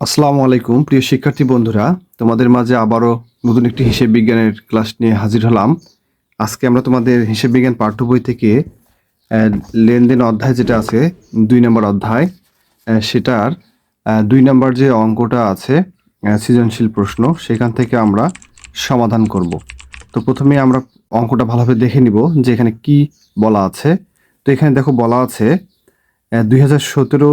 আসসালামু আলাইকুম, প্রিয় শিক্ষার্থী বন্ধুরা। তোমাদের মাঝে আবারও নতুন একটি হিসেব বিজ্ঞানের ক্লাস নিয়ে হাজির হলাম। আজকে আমরা তোমাদের হিসেব বিজ্ঞান পাঠ্য বই থেকে লেনদেন অধ্যায় যেটা আছে, দুই নম্বর অধ্যায় সেটার দুই নম্বর যে অঙ্কটা আছে সৃজনশীল প্রশ্ন, সেখান থেকে আমরা সমাধান করব। তো প্রথমে আমরা অঙ্কটা ভালোভাবে দেখে নিব যে এখানে কি বলা আছে। তো এখানে দেখো বলা আছে দুই হাজার সতেরো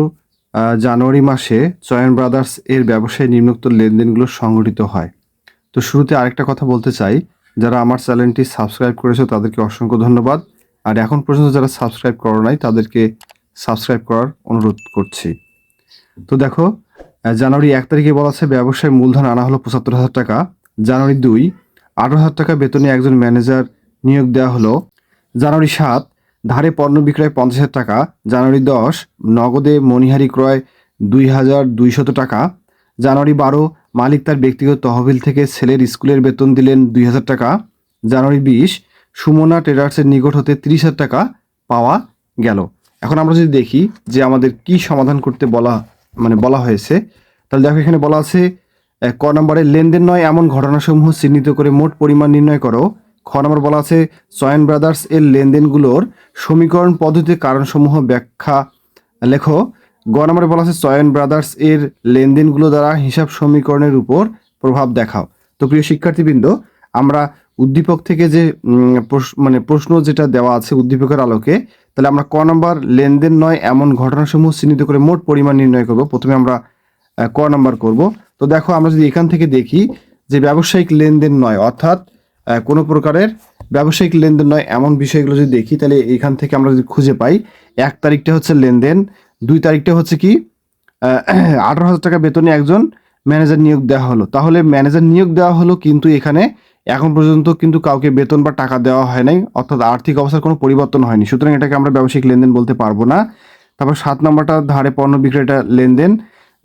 জানুয়ারি মাসে চয়ন ব্রাদার্স এর ব্যবসায় নিম্নোক্ত লেনদেনগুলো সংগঠিত হয়। তো শুরুতে আরেকটা কথা বলতে চাই, যারা আমার চ্যানেলটি সাবস্ক্রাইব করেছ তাদেরকে অসংখ্য ধন্যবাদ। আর এখন পর্যন্ত যারা সাবস্ক্রাইব করো নাই, তাদেরকে সাবস্ক্রাইব করার অনুরোধ করছি। তো দেখো জানুয়ারি এক তারিখে বলা আছে, ব্যবসায় মূলধন আনা হলো পঁচাত্তর হাজার টাকা। জানুয়ারি দুই, আঠারো হাজার টাকা বেতনে একজন ম্যানেজার নিয়োগ দেওয়া হলো। জানুয়ারি সাত ধারে পণ্য বিক্রয় পঞ্চাশ হাজার টাকা, জানুয়ারি দশ, নগদে মণিহারি ক্রয় দুই হাজার দুইশত টাকা, জানুয়ারি বারো, মালিক তার ব্যক্তিগত তহবিল থেকে ছেলের স্কুলের বেতন দিলেন দুই হাজার টাকা, জানুয়ারি বিশ, সুমনা ট্রেডার্সের নিকট হতে তিরিশ হাজার টাকা পাওয়া গেল। এখন আমরা যদি দেখি যে আমাদের কি সমাধান করতে বলা মানে বলা হয়েছে, তাহলে দেখো এখানে বলা আছে ক নম্বরে, লেনদেন নয় এমন ঘটনাসমূহ চিহ্নিত করে মোট পরিমাণ নির্ণয় করো। খ নম্বর বলা আছে, চয়ন ব্রাদার্স এর লেনদেনগুলোর সমীকরণ পদ্ধতির কারণসমূহ ব্যাখ্যা লেখো। গ নম্বরে বলা আছে, চয়ন ব্রাদার্স এর লেনদেনগুলো দ্বারা হিসাব সমীকরণের উপর প্রভাব দেখাও। তো প্রিয় শিক্ষার্থীবৃন্দ, আমরা উদ্দীপক থেকে যে মানে প্রশ্ন যেটা দেওয়া আছে উদ্দীপকের আলোকে, তাহলে আমরা ক নম্বর, লেনদেন নয়, এমন ঘটনাসমূহ চিহ্নিত করে মোট পরিমাণ নির্ণয় করব। প্রথমে আমরা ক নম্বর করব। তো দেখো, আমরা যদি এখান থেকে দেখি যে ব্যবসায়িক লেনদেন নয়, অর্থাৎ কোনো প্রকারের ব্যবসায়িক লেনদেন নয়। এমন বিষয়গুলো যদি দেখি, তাহলে এখান থেকে আমরা যদি খুঁজে পাই, এক তারিখটা হচ্ছে লেনদেন, দুই তারিখটা হচ্ছে কি আঠারো হাজার টাকা বেতনে একজন ম্যানেজার নিয়োগ দেওয়া হলো। তাহলে ম্যানেজার নিয়োগ দেওয়া হলো কিন্তু এখানে এখন পর্যন্ত কিন্তু কাউকে বেতন বা টাকা দেওয়া হয় নাই, অর্থাৎ আর্থিক অবস্থার কোনো পরিবর্তন হয়নি। সুতরাং এটাকে আমরা ব্যবসায়িক লেনদেন বলতে পারব না। তারপর সাত নম্বরটা, ধারে পণ্য বিক্রয়টা লেনদেন।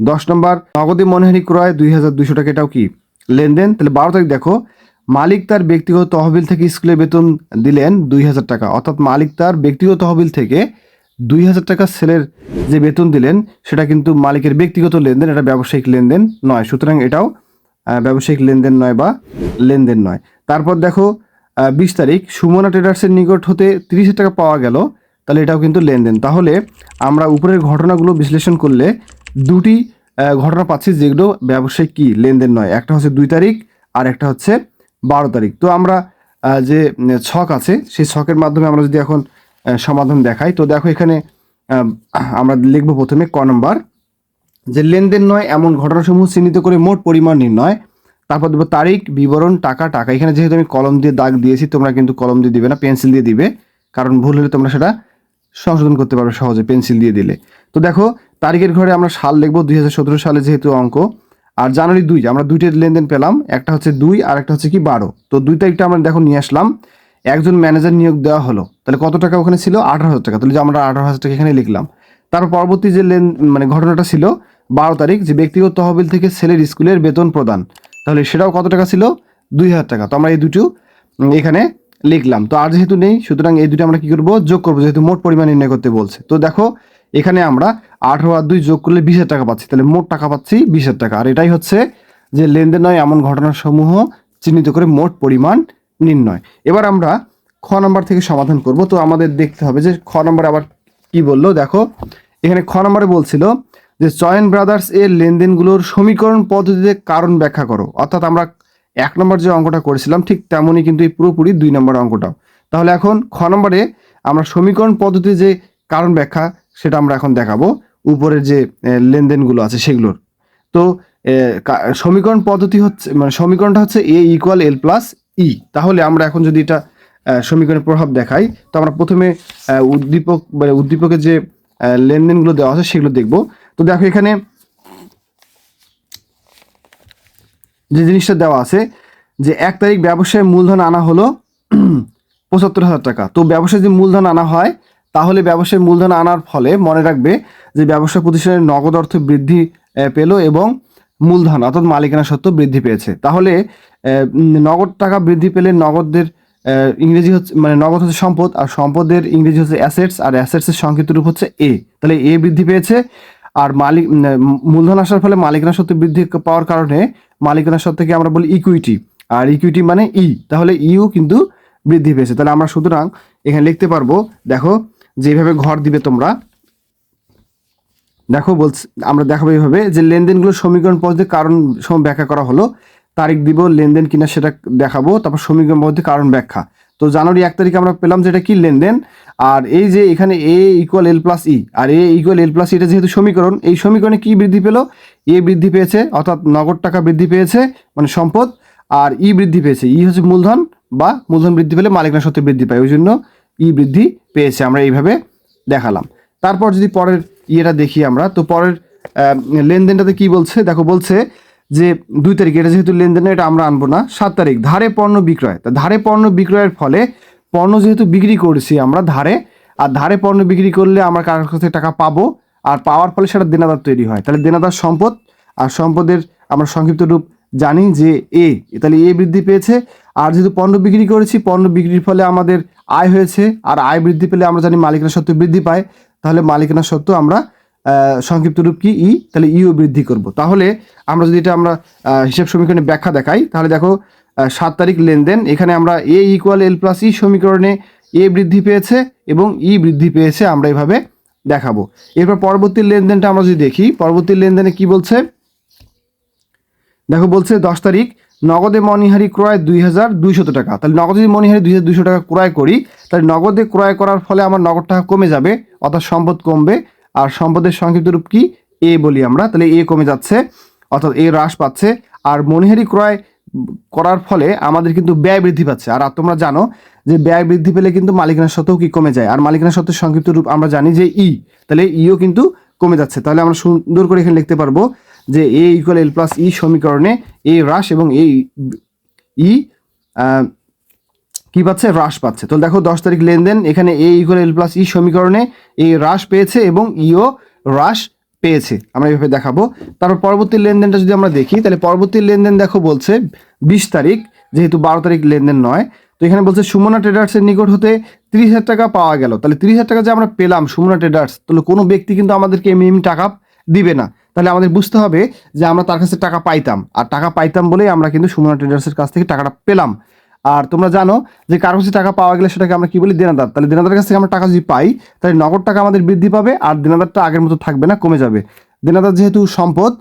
দশ নম্বর, নগদে মনেহারি ক্রয় দুই হাজার দুইশো টাকা, এটাও কি লেনদেন? তাহলে বারো তারিখ দেখো মালিক তার ব্যক্তিগত তহবিল থেকে স্কুলে বেতন দিলেন দুই হাজার টাকা। অর্থাৎ মালিক তার ব্যক্তিগত তহবিল থেকে দুই হাজার টাকা সেলের যে বেতন দিলেন, সেটা কিন্তু মালিকের ব্যক্তিগত লেনদেন, এটা ব্যবসায়িক লেনদেন নয়। সুতরাং এটাও ব্যবসায়িক লেনদেন নয় বা লেনদেন নয়। তারপর দেখো বিশ তারিখ, সুমনা ট্রেডার্সের নিকট হতে তিরিশ হাজার টাকা পাওয়া গেল, তাহলে এটাও কিন্তু লেনদেন। তাহলে আমরা উপরের ঘটনাগুলো বিশ্লেষণ করলে দুটি ঘটনা পাচ্ছি যেগুলো ব্যবসায়িক কী লেনদেন নয়। একটা হচ্ছে দুই তারিখ, আর একটা হচ্ছে বারো তারিখ। তো আমরা যে ছক আছে, সেই ছকের মাধ্যমে আমরা যদি এখন সমাধান দেখাই, তো দেখো এখানে আমরা লিখব প্রথমে ক নম্বর, যে লেনদেন নয় এমন ঘটনাসমূহ চিহ্নিত করে মোট পরিমাণ নির্ণয়, তারপর দেবো তারিখ, বিবরণ, টাকা টাকা। এখানে যেহেতু আমি কলম দিয়ে দাগ দিয়েছি, তোমরা কিন্তু কলম দিয়ে দিবে না, পেন্সিল দিয়ে দিবে, কারণ ভুল হলে তোমরা সেটা সংশোধন করতে পারবে সহজে পেন্সিল দিয়ে দিলে। তো দেখো, তারিখের ঘরে আমরা সাল লিখব, দুই হাজার সতেরো সালে যেহেতু অঙ্ক আর জানুয়ারি দুই, আমরা দুইটা লেনদেন পেলাম, একটা হচ্ছে দুই আর একটা হচ্ছে কি বারো। তো দুই তারিখটা আমরা দেখো নিয়ে আসলাম, একজন ম্যানেজার নিয়োগ দেওয়া হলো, তাহলে কত টাকা ওখানে ছিল? আঠারো হাজার টাকা, তাহলে যে আমরা আঠারো হাজার টাকা এখানে লিখলাম। তারপর পরবর্তী যে লেন মানে ঘটনাটা ছিল, বারো তারিখ, যে ব্যক্তিগত তহবিল থেকে ছেলের স্কুলের বেতন প্রদান, তাহলে সেটাও কত টাকা ছিল? দুই হাজার টাকা। তো আমরা এই দুটো এখানে লিখলাম। তো আর যেহেতু নেই, সুতরাং এই দুটো আমরা কি করব? যোগ করব, যেহেতু মোট পরিমাণ নির্ণয় করতে বলছে। তো দেখো এখানে আমরা আঠারো আর দুই যোগ করলে বিশ টাকা পাচ্ছি। তাহলে মোট টাকা পাচ্ছি বিশ টাকা। আর এটাই হচ্ছে যে লেনদেন নয়, এমন ঘটনাসমূহ চিহ্নিত করে মোট পরিমাণ নির্ণয়। এবার আমরা খ নম্বর থেকে সমাধান করব। তো আমাদের দেখতে হবে যে খ নম্বরে আবার কি বলল? দেখো, এখানে খ নম্বরে বলছিল যে চয়ন ব্রাদার্স এর লেনদেনগুলোর সমীকরণ পদ্ধতিতে কারণ ব্যাখ্যা করো। অর্থাৎ আমরা এক নম্বর যে অঙ্কটা করেছিলাম, ঠিক তেমনই কিন্তু এই পুরোপুরি দুই নম্বর অঙ্কটাও। তাহলে এখন খ নম্বরে আমরা সমীকরণ পদ্ধতি যে কারণ ব্যাখ্যা সেটা আমরা এখন দেখাবো। উপরের যে লেনদেনগুলো আছে সেগুলোর। তো সমীকরণ পদ্ধতি হচ্ছে মানে সমীকরণটা হচ্ছে এ ইকুয়াল এল প্লাস ই তাহলে আমরা এখন যদি এটা সমীকরণের প্রভাব দেখাই, তো আমরা প্রথমে উদ্দীপক মানে উদ্দীপকের যে লেনদেনগুলো দেওয়া আছে সেগুলো দেখব। তো দেখো এখানে যে জিনিসটা দেওয়া আছে, যে এক তারিখ ব্যবসায় মূলধন আনা হলো পঁচাত্তর হাজার টাকা। তো ব্যবসায় যে মূলধন আনা হয় তাহলে ব্যবসায় মূলধন আনার ফলে মনে রাখবে যে ব্যবসা প্রতিষ্ঠানের নগদ অর্থ বৃদ্ধি পেল এবং মূলধন অর্থাৎ মালিকানা সত্ত্ব বৃদ্ধি পেয়েছে। তাহলে নগদ টাকা বৃদ্ধি পেলে নগদের আহ, ইংরেজি হচ্ছে মানে নগদ হচ্ছে সম্পদ আর সম্পদের ইংরেজি হচ্ছে অ্যাসেটস আর অ্যাসেটসের সংক্ষিপ্ত রূপ হচ্ছে এ তাহলে এ বৃদ্ধি পেয়েছে আর মালিক মূলধন আসার ফলে মালিকানা সত্ত্ব বৃদ্ধি পাওয়ার কারণে মালিকানা সত্ত্বকে আমরা বলি ইকুইটি আর ইকুইটি মানে ই তাহলে ইও কিন্তু বৃদ্ধি পেয়েছে। তাহলে আমরা সুতরাং এখানে লিখতে পারব দেখো যেভাবে ঘর দিবে তোমরা, দেখো বলছি, আমরা দেখাবো এইভাবে যে লেনদেনগুলো সমীকরণ পদ্ধতি কারণ সম ব্যাখ্যা করা হলো, তারিখ দিব, লেনদেন কিনা সেটা দেখাবো, তারপর সমীকরণ পদ্ধতি কারণ ব্যাখ্যা। তো জানুয়ারি এক তারিখে আমরা পেলাম যেটা কি লেনদেন, আর এই যে এখানে A equal L plus E R A equal L plus এটা যেহেতু সমীকরণ, এই সমীকরণে কি বৃদ্ধি পেল? এ বৃদ্ধি পেয়েছে, অর্থাৎ নগদ টাকা বৃদ্ধি পেয়েছে মানে সম্পদ, আর ই বৃদ্ধি পেয়েছে। ই হচ্ছে মূলধন, বা মূলধন বৃদ্ধি পেলে মালিকানা সত্ত্বে বৃদ্ধি পায়, ওই জন্য ই বৃদ্ধি পেয়েছে, আমরা এইভাবে দেখালাম। তারপর যদি পরের ইয়েটা দেখি আমরা, তো পরের লেনদেনটাতে কি বলছে? দেখো, বলছে যে দুই তারিখ, এটা যেহেতু লেনদেন, এটা আমরা আনব না। সাত তারিখ, ধারে পণ্য বিক্রয়। তা ধারে পণ্য বিক্রয়ের ফলে পণ্য যেহেতু বিক্রি করছি আমরা ধারে, আর ধারে পণ্য বিক্রি করলে আমরা কারোর কাছ থেকে টাকা পাবো? আর পাওয়ার ফলে সেটা দেনাদার তৈরি হয়। তাহলে দেনাদার সম্পদ, আর সম্পদের আমরা সংক্ষিপ্ত রূপ জানি যে এ, তাহলে এ বৃদ্ধি পেয়েছে আর যেহেতু পণ্য বিক্রি করেছি, পণ্য বিক্রির ফলে আমাদের আয় হয়েছে, আর আয় বৃদ্ধি পেলে আমরা জানি মালিকানা সত্ত্ব বৃদ্ধি পায়, তাহলে মালিকানা সত্ত্ব আমরা সংক্ষিপ্ত রূপ কি ই, তাহলে ইও বৃদ্ধি করব। তাহলে আমরা যদি এটা আমরা হিসাব সমীকরণে ব্যাখ্যা দেখাই, তাহলে দেখো সাত তারিখ লেনদেন, এখানে আমরা এ ইকুয়াল এল প্লাস ই সমীকরণে এ বৃদ্ধি পেয়েছে এবং ই বৃদ্ধি পেয়েছে, আমরা এভাবে দেখাবো। এরপর পরবর্তী লেনদেনটা আমরা যদি দেখি, পরবর্তী লেনদেনে কি বলছে? দেখো বলছে দশ তারিখ নগদে মণিহারি ক্রয় দুই হাজার দুইশত টাকা। তাহলে নগদে যদি মণিহারি দুই হাজার দুইশো টাকা ক্রয় করি, তাহলে নগদে ক্রয় করার ফলে আমার নগদ টাকা কমে যাবে, অর্থাৎ সম্পদ কমবে। আর সম্পদের সংক্ষিপ্ত রূপ কি? এ বলি আমরা। তাহলে এ কমে যাচ্ছে, অর্থাৎ এ হ্রাস পাচ্ছে। আর মণিহারি ক্রয় করার ফলে আমাদের কিন্তু ব্যয় বৃদ্ধি পাচ্ছে। আর তোমরা জানো যে ব্যয় বৃদ্ধি পেলে কিন্তু মালিকানা সত্ত্বেও কি কমে যায়? আর মালিকানা সত্ত্বের সংক্ষিপ্ত রূপ আমরা জানি যে ই। তাহলে ইও কিন্তু কমে যাচ্ছে। তাহলে আমরা সুন্দর করে এখানে লিখতে পারব যে এ ইকুয়াল এল প্লাস ই সমীকরণে এ হ্রাস এবং এ ই কি পাচ্ছে? হ্রাস পাচ্ছে। তো দেখো, দশ তারিখ লেনদেন, এখানে এ ইকুয়াল এল প্লাস ই সমীকরণে এ হ্রাস পেয়েছে এবং ইও হ্রাস পেয়েছে। আমরা এইভাবে দেখাবো। তারপর পরবর্তী লেনদেনটা যদি আমরা দেখি, তাহলে পরবর্তী লেনদেন দেখো বলছে বিশ তারিখ, যেহেতু বারো তারিখ লেনদেন নয়। তো এখানে বলছে, সুমনা ট্রেডার্সের নিকট হতে তিরিশ হাজার টাকা পাওয়া গেল। তাহলে তিরিশ হাজার টাকা যে আমরা পেলাম সুমনা ট্রেডার্স, তাহলে কোনো ব্যক্তি কিন্তু আমাদেরকে এমনি এমনি টাকা দিবে না। তাহলে আমাদের বুঝতে হবে যে আমরা তার কাছে টাকা পাইতাম। আর টাকা পাইতাম বলেই আমরা কিন্তু সুমনা ট্রেডার্সের কাছ থেকে টাকাটা পেলাম। আর তোমরা জানো যে কারও কাছে টাকা পাওয়া গেলে সেটাকে আমরা কি বলি? দেনাদার। তাহলে দেনাদার কাছ থেকে আমরা টাকা যদি পাই, তাহলে নগদ টাকা আমাদের বৃদ্ধি পাবে আর দেনাদারটা আগের মতো থাকবে না, কমে যাবে। দেনাদার যেহেতু সম্পদ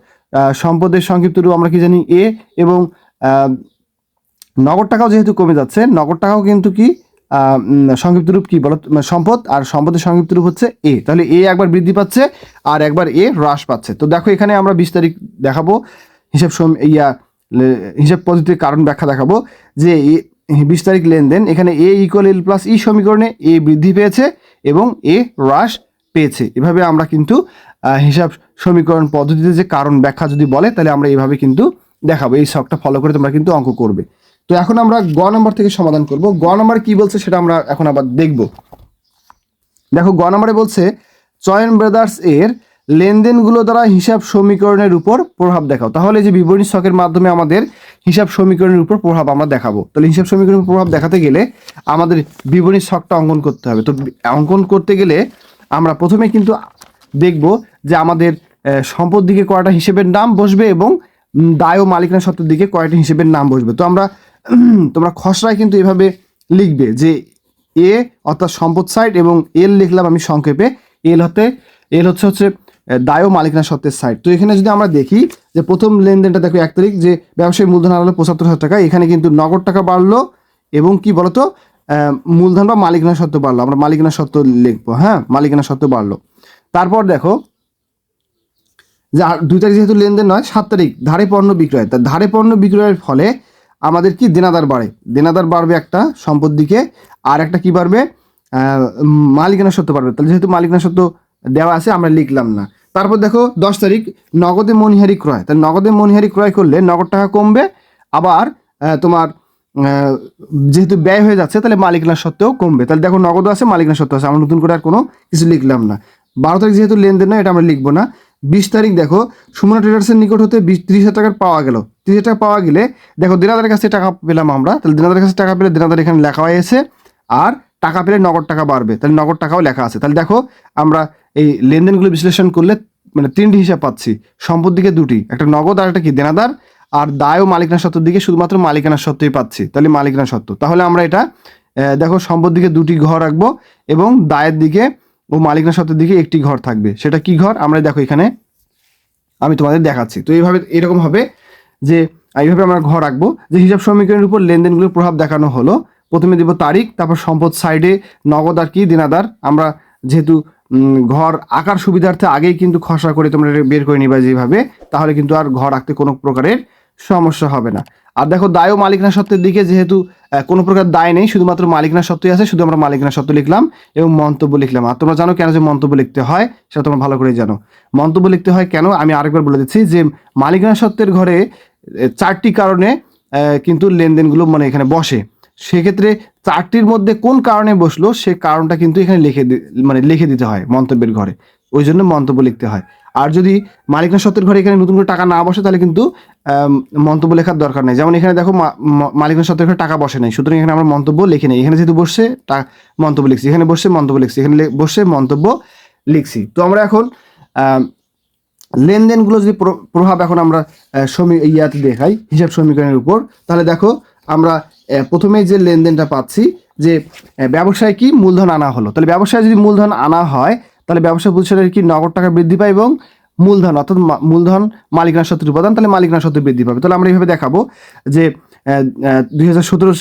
সম্পদের সংক্ষিপ্ত রূপ আমরা কি জানি? এ এবং নগদ টাকাও যেহেতু কমে যাচ্ছে, নগদ টাকাও কিন্তু কি? সংক্ষিপ্ত রূপ কি বলো সম্পদ আর সম্পদের সংক্ষিপ্ত রূপ হচ্ছে এ। তাহলে এ একবার বৃদ্ধি পাচ্ছে আর একবার এ হ্রাস পাচ্ছে। তো দেখো এখানে আমরা বিশ তারিখ দেখাবো। হিসাব ইয়া হিসাব পদ্ধতির কারণ ব্যাখ্যা দেখাবো যে বিশ তারিখ লেনদেন, এখানে এ ইকুয়াল এল প্লাস ই সমীকরণে এ বৃদ্ধি পেয়েছে এবং এ হ্রাস পেয়েছে। এভাবে আমরা কিন্তু হিসাব সমীকরণ পদ্ধতিতে যে কারণ ব্যাখ্যা যদি বলে, তাহলে আমরা এইভাবে কিন্তু দেখাবো। এই শখটা ফলো করে তোমরা কিন্তু অঙ্ক করবে। তো এখন আমরা গ নম্বর থেকে সমাধান করব। গ নম্বর কি বলছে সেটা আমরা এখন আবার দেখব। দেখো, গ নম্বরে বলছে, চয়ন ব্রাদার্স এর লেনদেনগুলো দ্বারা হিসাব সমীকরণের উপর প্রভাব দেখাও। তাহলে যে বিবরণী ছকের মাধ্যমে আমাদের হিসাব সমীকরণের উপর প্রভাব আমরা দেখাবো। তাহলে হিসাব সমীকরণের প্রভাব দেখাতে গেলে আমাদের বিবরণী ছকটা অঙ্কন করতে হবে। তো অঙ্কন করতে গেলে আমরা প্রথমে কিন্তু দেখব যে আমাদের সম্পদ দিকে কয়টা হিসেবের নাম বসবে এবং দায় ও মালিকানা সত্ত্বের দিকে কয়টা হিসেবের নাম বসবে। তো আমরা তোমরা খসড়ায় কিন্তু এভাবে লিখবে যে এ অর্থাৎ সম্পদ সাইড এবং এল লিখলাম আমি সংক্ষেপে। এল হতে, এল হচ্ছে হচ্ছে দায় ও মালিকানা সত্ত্বের সাইড তো এখানে যদি আমরা দেখি যে প্রথম লেনদেনটা দেখো এক তারিখ, যে ব্যবসায়ী মূলধন হারালো পঁচাত্তর হাজার টাকা, এখানে কিন্তু নগদ টাকা বাড়লো এবং কি বলতো মূলধন বা মালিকানা সত্ত্ব বাড়লো। আমরা মালিকানা সত্ত্ব লিখব হ্যাঁ মালিকানা সত্ত্ব বাড়লো। তারপর দেখো যে দুই তারিখ যেহেতু লেনদেন নয়, সাত তারিখ ধারে পণ্য বিক্রয়। তা ধারে পণ্য বিক্রয়ের ফলে আমাদের কি দেনাদার বাড়ে? দেনাদার বাড়বে একটা সম্পদ দিকে, আর একটা কি বাড়বে? মালিকানা সত্ত্ব বাড়বে। তাহলে যেহেতু মালিকানা সত্ত্ব দেওয়া আছে, আমরা লিখলাম না। তারপর দেখো, দশ তারিখ, নগদে মনিহারি ক্রয়। তাহলে নগদে মনিহারি ক্রয় করলে নগদ টাকা কমবে, আবার তোমার যেহেতু ব্যয় হয়ে যাচ্ছে, তাহলে মালিকানা সত্ত্বেও কমবে। তাহলে দেখো নগদ আছে, মালিকানা সত্ত্বেও আছে। আমরা নতুন করে আর কোনো কিছু লিখলাম না। বারো তারিখ যেহেতু লেনদেন নয়, এটা আমরা লিখব না। বিশ তারিখ দেখো, সুমনা ট্রেডার্সের নিকট হতে বিশ, তিরিশ হাজার টাকার পাওয়া গেল। তিরিশ হাজার টাকা পাওয়া গেলে, দেখো দেনাদারের কাছে টাকা পেলাম আমরা, তাহলে দেনাদারের কাছে টাকা পেলে দেনাদার এখানে লেখা হয়েছে আর টাকা পেলে নগদ টাকা বাড়বে, তাহলে নগদ টাকাও লেখা আছে। তাহলে দেখো, আমরা এই লেনদেনগুলো বিশ্লেষণ করলে মানে তিনটি হিসাব পাচ্ছি, সম্পদ দিকে দুটি, একটা নগদ আর একটা কি, দেনাদার, আর দায় ও মালিকানা সত্ত্বের দিকে শুধুমাত্র মালিকানা সত্ত্বই পাচ্ছি, তাহলে মালিকানা সত্ত্ব। তাহলে আমরা এটা দেখো, সম্পদ দিকে দুটি ঘর রাখব, এবং দায়ের দিকে ও মালিকনা সত্ত্বের দিকে একটি ঘর থাকবে। সেটা কি ঘর? আমরা দেখো এখানে। আমি তোমাদের দেখাচ্ছি। তো এইভাবে, এরকম হবে যে এইভাবে আমরা ঘর রাখব যে, হিসাব সমীকরণের উপর লেনদেনগুলোর প্রভাব দেখানো হলো। প্রথমে দেব তারিখ, তারপর সম্পদ সাইডে, নগদ আর কি, দিনাদার। আমরা যেহেতু ঘর আকার সুবিধার্থে আগেই কিন্তু খসড়া করে তোমরা বের করে নিবা যেভাবে, তাহলে কিন্তু আর ঘর রাখতে কোনো প্রকারের সমস্যা হবে না। আর দেখো দায় ও মালিকানা সত্ত্বের দিকে, যেহেতু কোনো প্রকার দায় নেই, শুধুমাত্র মালিকানা সত্ত্বই আছে, শুধু আমরা মালিকানা সত্ত্ব লিখলাম এবং মন্তব্য লিখলাম। আর তোমরা জানো কেন যে মন্তব্য লিখতে হয়, সেটা তোমরা ভালো করে জানো। মন্তব্য লিখতে হয় কেন? আমি আরেকবার বলে দিচ্ছি যে মালিকানা সত্ত্বের ঘরে চারটি কারণে কিন্তু লেনদেনগুলো মানে এখানে বসে। সেক্ষেত্রে চারটির মধ্যে কোন কারণে বসল, সে কারণটা কিন্তু এখানে লিখে মানে লিখে দিতে হয় মন্তব্যের ঘরে। ওই জন্য মন্তব্য লিখতে হয়। আর যদি মালিকানা সত্ত্বের ঘরে এখানে নতুন করে টাকা না বসে, তাহলে কিন্তু মন্তব্য লেখার দরকার নেই। যেমন এখানে দেখো, মা- ম- মালিকানা সত্ত্বের ঘরে টাকা বসে নাই। সুতরাং এখানে আমরা মন্তব্য লিখে নেই। এখানে যেহেতু বসছে, টা- মন্তব্য লিখছি। এখানে বসে মন্তব্য লিখছি। এখানে বসে মন্তব্য লিখছি। তো আমরা এখন লেনদেনগুলো যদি প্র- প্রভাব এখন আমরা ইয়াতে দেখাই, হিসাব সমীকরণের উপর, তাহলে দেখো, আমরা প্রথমেই যে লেনদেনটা পাচ্ছি, যে ব্যবসায় কি মূলধন আনা হলো? তাহলে ব্যবসায় যদি মূলধন আনা হয় তাহলে ব্যবসা প্রতিষ্ঠানের কি? নগদ টাকা বৃদ্ধি পায় এবং মূলধন, অর্থাৎ মূলধন মালিকানা সত্ত্বের উপাদান তাহলে মালিকানা সত্ত্বে বৃদ্ধি পাবে। তাহলে আমরা এইভাবে দেখাবো যে দুই হাজার সতেরো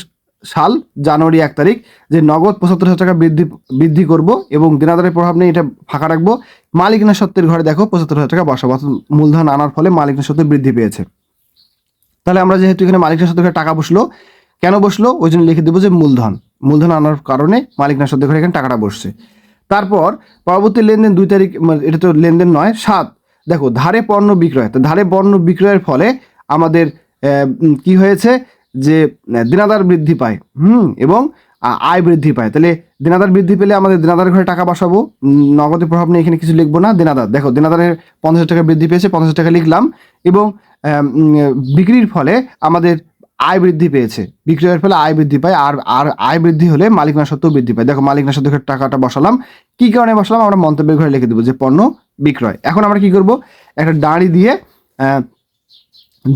সাল জানুয়ারি এক তারিখ যে নগদ পঁচাত্তর হাজার টাকা বৃদ্ধি বৃদ্ধি করব এবং দিনাদারের প্রভাব নেই এটা ফাঁকা রাখব। মালিকানা সত্ত্বের ঘরে দেখো পঁচাত্তর হাজার টাকা বসাবো, অর্থাৎ মূলধন আনার ফলে মালিকানা সত্ত্বে বৃদ্ধি পেয়েছে। তাহলে আমরা যেহেতু এখানে মালিকানা সত্ত্বে টাকা বসল, কেন বসল? ওই জন্য লিখে দেবো যে মূলধন। মূলধন আনার কারণে মালিকানা সত্ত্বে ঘরে এখানে টাকাটা বসছে। তারপর পরবর্তী লেনদেন দুই তারিখ মানে এটা তো লেনদেন নয়, সাত। দেখো, ধারে পণ্য বিক্রয়। তো ধারে পণ্য বিক্রয়ের ফলে আমাদের কি হয়েছে? যে দিনাদার বৃদ্ধি পায়। হুম, এবং আয় বৃদ্ধি পায়। তাহলে দিনাদার বৃদ্ধি পেলে আমাদের দিনাদার ঘরে টাকা বসাবো। নগদে প্রভাব নিয়ে এখানে কিছু লিখব না। দিনাদার, দেখো, দিনাদারের পঞ্চাশ টাকা বৃদ্ধি পেয়েছে, পঞ্চাশ টাকা লিখলাম। এবং বিক্রির ফলে আমাদের আয় বৃদ্ধি পেয়েছে। বিক্রয়ের ফলে আয় বৃদ্ধি পায় আর আর আয় বৃদ্ধি হলে মালিকানা সত্ত্বেও বৃদ্ধি পায়। দেখো মালিকানা সত্ত্বের টাকাটা বসালাম। কি কারণে বসালাম? আমরা মন্তব্যের ঘরে লিখে দেবো যে পণ্য বিক্রয়। এখন আমরা কি করব? একটা দাঁড়ি দিয়ে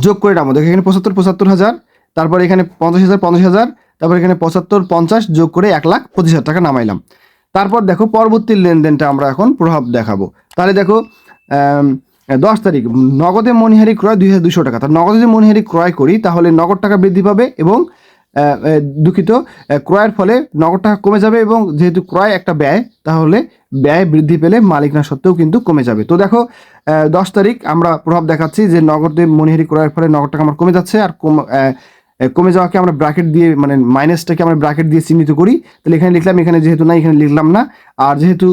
যোগ করে নামো। দেখো, এখানে পঁচাত্তর পঁচাত্তর হাজার, তারপর এখানে পঞ্চাশ হাজার পঞ্চাশ হাজার, তারপর এখানে পঁচাত্তর, পঞ্চাশ যোগ করে এক লাখ পঁচিশ হাজার টাকা নামাইলাম। তারপর দেখো, পরবর্তী লেনদেনটা আমরা এখন প্রভাব দেখাবো। তাহলে দেখো দশ তারিখ নগদে মনিহারি ক্রয় দুই হাজার দুশো টাকা। তার নগদে যদি মনিহারি ক্রয় করি, তাহলে নগদ টাকা বৃদ্ধি পাবে এবং দুঃখিত ক্রয়ের ফলে নগদ টাকা কমে যাবে এবং যেহেতু ক্রয় একটা ব্যয়, তাহলে ব্যয় বৃদ্ধি পেলে মালিকানা সত্ত্বেও কিন্তু কমে যাবে। তো দেখো দশ তারিখ আমরা প্রভাব দেখাচ্ছি যে নগদে মনিহারি ক্রয়ের ফলে নগদ টাকা আমার কমে যাচ্ছে আর কম কমে যাওয়াকে আমরা ব্র্যাকেট দিয়ে মানে মাইনাসটাকে আমরা ব্র্যাকেট দিয়ে চিহ্নিত করি। তাহলে এখানে লিখলাম, এখানে যেহেতু না এখানে লিখলাম না। আর যেহেতু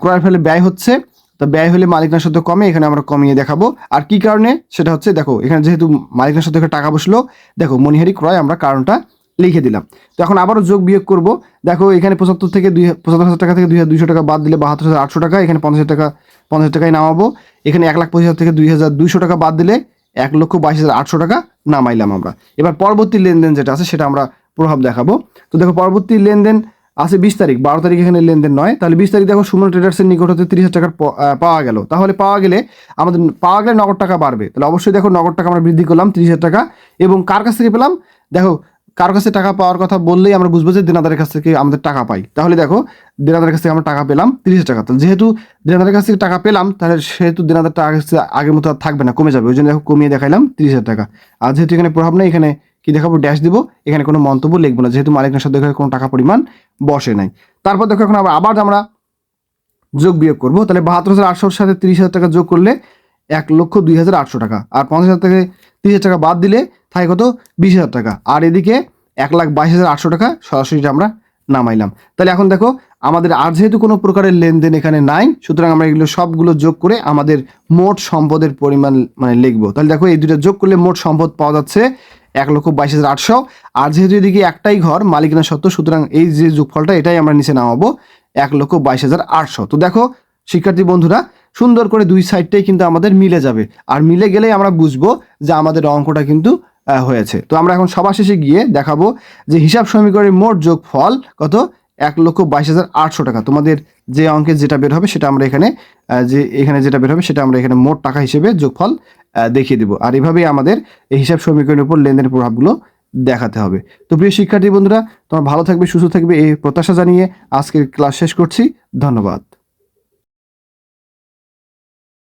ক্রয়ের ফলে ব্যয় হচ্ছে তো ব্যয় হলে মালিকানা সত্ত্বে কমে, এখানে আমরা কমিয়ে দেখাবো। আর কি কারণে? সেটা হচ্ছে, দেখো, এখানে যেহেতু মালিকানা সত্ত্বে টাকা বসল, দেখো মনিহারি ক্রয় আমরা কারণটা লিখে দিলাম। তো এখন আবারও যোগ বিয়োগ করব। দেখো, এখানে পঁচাত্তর থেকে দুই, পঁচাত্তর হাজার টাকা থেকে দুই হাজার দুইশো টাকা বাদ দিলে বাহাত্তর হাজার আটশো টাকা, এখানে পঞ্চাশ টাকা, পঞ্চাশ টাকায় নামাবো। এখানে এক লাখ পঁচিশ হাজার থেকে দুই হাজার দুইশো টাকা বাদ দিলে এক লক্ষ বাইশ হাজার আটশো টাকা নামাইলাম আমরা। এবার পরবর্তী লেনদেন যেটা আছে, সেটা আমরা প্রভাব দেখাবো। তো দেখো, পরবর্তী লেনদেন আছে বিশ তারিখ, বারো তারিখ এখানে লেনদেন নয়। তাহলে বিশ তারিখ দেখো সুমন ট্রেডার্সের নিকট হতে তিরিশ হাজার টাকার পাওয়া গেল। তাহলে পাওয়া গেলে আমাদের, পাওয়া গেলে নগদ টাকা বাড়বে। তাহলে অবশ্যই দেখো নগদ টাকা আমরা বৃদ্ধি করলাম তিরিশ হাজার টাকা। এবং কার কাছ থেকে পেলাম? দেখো, কার কাছে টাকা পাওয়ার কথা বললেই আমরা বুঝব যে দেনাদারের কাছ থেকে আমাদের টাকা পাই। তাহলে দেখো, দেনাদারের কাছ থেকে আমরা টাকা পেলাম তিরিশ হাজার টাকা। তাহলে যেহেতু দেনাদারের কাছ থেকে টাকা পেলাম, তাহলে সেহেতু দেনাদার টাকা আগের মতো আর থাকবে না, কমে যাবে। ওই জন্য দেখো কমিয়ে দেখাইলাম তিরিশ হাজার টাকা। আর যেহেতু এখানে প্রভাব নেই, এখানে কি দেখাবো? ড্যাশ দিব। এখানে কোনো মন্তব্য লিখব না। যেহেতু মালিকের সাথে এখানে কোনো টাকা পরিমাণ বসে নাই। তারপর দেখো এখন আবার আবার আমরা যোগ বিয়োগ করব। তাহলে বাহাত্তর হাজার আটশোর সাথে তিরিশ হাজার টাকা যোগ করলে এক লক্ষ দুই হাজার আটশো টাকা। আর পঞ্চাশ হাজার থেকে তিরিশ হাজার টাকা বাদ দিলে থাকে কত? বিশ হাজার টাকা। আর এদিকে এক লাখ বাইশ হাজার আটশো টাকা সরাসরি আমরা নামাইলাম। তাহলে এখন দেখো, আমাদের আর যেহেতু কোনো প্রকারের লেনদেন এখানে নাই, সুতরাং আমরা এগুলো সবগুলো যোগ করে আমাদের মোট সম্পদের পরিমাণ মানে লিখব। তাহলে দেখো, এই দুটো যোগ করলে মোট সম্পদ পাওয়া যাচ্ছে এক লক্ষ বাইশ হাজার আটশো। আর যেহেতু এদিকে একটাই ঘর, মালিকানা সত্য সুতরাং এই যে যোগফলটা, এটাই আমরা নিচে নামাবো, এক লক্ষ বাইশ হাজার আটশো। তো দেখো, শিক্ষার্থী বন্ধুরা, সুন্দর করে দুই সাইডটাই কিন্তু আমাদের মিলে যাবে। আর মিলে গেলেই আমরা বুঝব যে আমাদের অঙ্কটা কিন্তু হয়েছে। তো আমরা এখন সবার শেষে গিয়ে দেখাবো যে হিসাব সমীকরণের মোট যোগফল কত? এক লক্ষ বাইশ হাজার আটশো টাকা। তোমাদের যে অঙ্কে যেটা বের হবে সেটা আমরা এখানে যে এখানে যেটা বের হবে সেটা আমরা এখানে মোট টাকা হিসেবে যোগফল দেখিয়ে দিব। আর এভাবেই আমাদের এই হিসাব সমীকরণের উপর লেনদেনের প্রভাবগুলো দেখাতে হবে। তো প্রিয় শিক্ষার্থী বন্ধুরা, তোমার ভালো থাকবে, সুস্থ থাকবে, এই প্রত্যাশা জানিয়ে আজকের ক্লাস শেষ করছি। ধন্যবাদ।